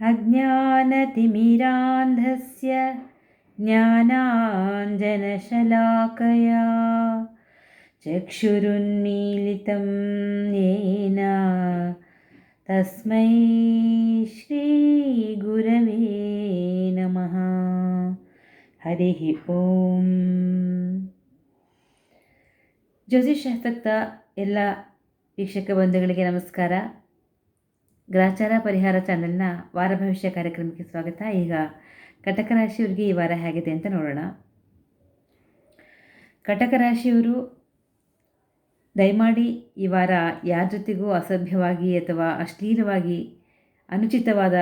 अज्ञानतिमिरान्धस्य ज्ञानाञ्जनशलाकया चक्षुरुन्मीलितं येन तस्मै श्रीगुरवे नमः हरिः ಓಂ ಜ್ಯೋತಿಷಾಸಕ್ತ ಎಲ್ಲ ವೀಕ್ಷಕ ಬಂಧುಗಳಿಗೆ ನಮಸ್ಕಾರ ಗ್ರಾಚಾರ ಪರಿಹಾರ ಚಾನೆಲ್ನ ವಾರ ಭವಿಷ್ಯ ಕಾರ್ಯಕ್ರಮಕ್ಕೆ ಸ್ವಾಗತ. ಈಗ ಕಟಕ ರಾಶಿಯವರಿಗೆ ಈ ವಾರ ಹೇಗಿದೆ ಅಂತ ನೋಡೋಣ. ಕಟಕ ರಾಶಿಯವರು, ದಯಮಾಡಿ ಈ ವಾರ ಯಾರ ಜೊತೆಗೂ ಅಸಭ್ಯವಾಗಿ ಅಥವಾ ಅಶ್ಲೀಲವಾಗಿ ಅನುಚಿತವಾದ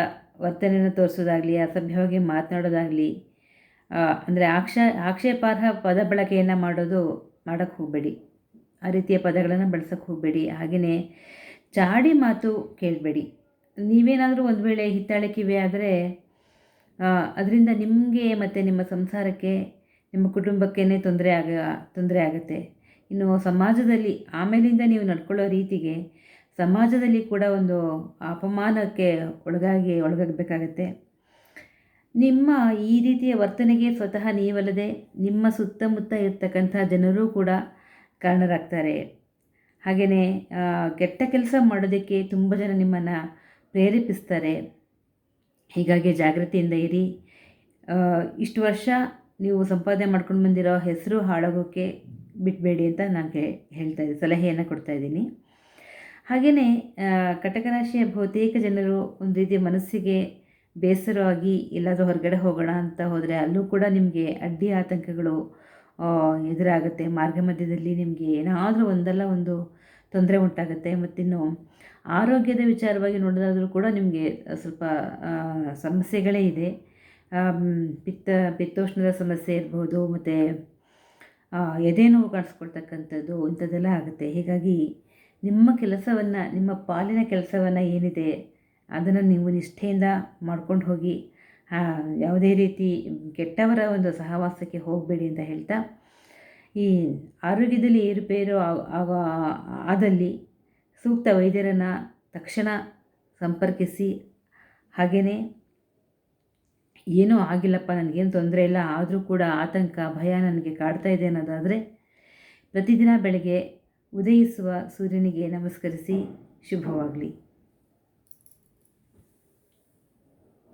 ವರ್ತನೆಯನ್ನು ತೋರಿಸೋದಾಗಲಿ, ಅಸಭ್ಯವಾಗಿ ಮಾತನಾಡೋದಾಗಲಿ ಅಂದರೆ ಆಕ್ಷ, ಆಕ್ಷೇಪಾರ್ಹ ಪದ ಬಳಕೆಯನ್ನು ಮಾಡೋದು ಮಾಡೋಕ್ಕೆ ಹೋಗಬೇಡಿ. ಆ ರೀತಿಯ ಪದಗಳನ್ನು ಬಳಸೋಕ್ಕೆ ಹೋಗಬೇಡಿ. ಹಾಗೆಯೇ ಚಾಡಿ ಮಾತು ಕೇಳಬೇಡಿ. ನೀವೇನಾದರೂ ಒಂದು ವೇಳೆ ಹಿತ್ತಾಳೆ ಕಿವಿ ಆದರೆ ಅದರಿಂದ ನಿಮಗೆ ಮತ್ತು ನಿಮ್ಮ ಸಂಸಾರಕ್ಕೆ, ನಿಮ್ಮ ಕುಟುಂಬಕ್ಕೇ ತೊಂದರೆ ಆಗ, ತೊಂದರೆ ಆಗುತ್ತೆ. ಇನ್ನು ಸಮಾಜದಲ್ಲಿ, ಆಮೇಲಿಂದ ನೀವು ನಡ್ಕೊಳ್ಳೋ ರೀತಿಗೆ ಸಮಾಜದಲ್ಲಿ ಕೂಡ ಒಂದು ಅಪಮಾನಕ್ಕೆ ಒಳಗಾಗಿ, ಒಳಗಾಗಬೇಕಾಗತ್ತೆ. ನಿಮ್ಮ ಈ ರೀತಿಯ ವರ್ತನೆಗೆ ಸ್ವತಃ ನೀವಲ್ಲದೆ, ನಿಮ್ಮ ಸುತ್ತಮುತ್ತ ಇರ್ತಕ್ಕಂಥ ಜನರೂ ಕೂಡ ಕಾರಣರಾಗ್ತಾರೆ. ಹಾಗೆಯೇ ಕೆಟ್ಟ ಕೆಲಸ ಮಾಡೋದಕ್ಕೆ ತುಂಬ ಜನ ನಿಮ್ಮನ್ನು ಪ್ರೇರೇಪಿಸ್ತಾರೆ. ಹೀಗಾಗಿ ಜಾಗೃತಿಯಿಂದ ಇರಿ. ಇಷ್ಟು ವರ್ಷ ನೀವು ಸಂಪಾದನೆ ಮಾಡ್ಕೊಂಡು ಬಂದಿರೋ ಹೆಸರು ಹಾಳಾಗೋಕ್ಕೆ ಬಿಟ್ಬೇಡಿ ಅಂತ ನಾನು ಹೇಳ್ತಾ ಇದ್ದೀನಿ ಸಲಹೆಯನ್ನು ಕೊಡ್ತಾ ಇದ್ದೀನಿ. ಹಾಗೆಯೇ ಕಟಕ ರಾಶಿಯ ಬಹುತೇಕ ಜನರು ಒಂದು ರೀತಿಯ ಮನಸ್ಸಿಗೆ ಬೇಸರವಾಗಿ ಎಲ್ಲಾದರೂ ಹೊರಗಡೆ ಹೋಗೋಣ ಅಂತ ಹೋದರೆ ಅಲ್ಲೂ ಕೂಡ ನಿಮಗೆ ಅಡ್ಡಿ ಆತಂಕಗಳು ಎದುರಾಗುತ್ತೆ. ಮಾರ್ಗ ಮಧ್ಯದಲ್ಲಿ ನಿಮಗೆ ಏನಾದರೂ ಒಂದಲ್ಲ ಒಂದು ತೊಂದರೆ ಉಂಟಾಗುತ್ತೆ ಮತ್ತಿನ್ನು ಆರೋಗ್ಯದ ವಿಚಾರವಾಗಿ ನೋಡೋದಾದರೂ ಕೂಡ ನಿಮಗೆ ಸ್ವಲ್ಪ ಸಮಸ್ಯೆಗಳೇ ಇದೆ. ಪಿತ್ತ, ಪಿತ್ತೋಷ್ಣದ ಸಮಸ್ಯೆ ಇರ್ಬೋದು ಮತ್ತು ಎದೆ ನೋವು ಕಾಣಿಸ್ಕೊಳ್ತಕ್ಕಂಥದ್ದು ಇಂಥದ್ದೆಲ್ಲ ಆಗುತ್ತೆ. ಹೀಗಾಗಿ ನಿಮ್ಮ ಕೆಲಸವನ್ನು, ನಿಮ್ಮ ಪಾಲಿನ ಕೆಲಸವನ್ನು ಏನಿದೆ ಅದನ್ನು ನೀವು ನಿಷ್ಠೆಯಿಂದ ಮಾಡ್ಕೊಂಡು ಹೋಗಿ ಯಾವುದೇ ರೀತಿ ಕೆಟ್ಟವರ ಒಂದು ಸಹವಾಸಕ್ಕೆ ಹೋಗಬೇಡಿ ಅಂತ ಹೇಳ್ತಾ ಈ ಆರೋಗ್ಯದಲ್ಲಿ ಏರುಪೇರು ಆದಲ್ಲಿ ಸೂಕ್ತ ವೈದ್ಯರನ್ನು ತಕ್ಷಣ ಸಂಪರ್ಕಿಸಿ. ಹಾಗೆಯೇ ಏನೂ ಆಗಿಲ್ಲಪ್ಪ, ನನಗೇನು ತೊಂದರೆ ಇಲ್ಲ, ಆದರೂ ಕೂಡ ಆತಂಕ, ಭಯ ನನಗೆ ಕಾಡ್ತಾ ಇದೆ ಅನ್ನೋದಾದರೆ ಪ್ರತಿದಿನ ಬೆಳಗ್ಗೆ ಉದಯಿಸುವ ಸೂರ್ಯನಿಗೆ ನಮಸ್ಕರಿಸಿ ಶುಭವಾಗಲಿ.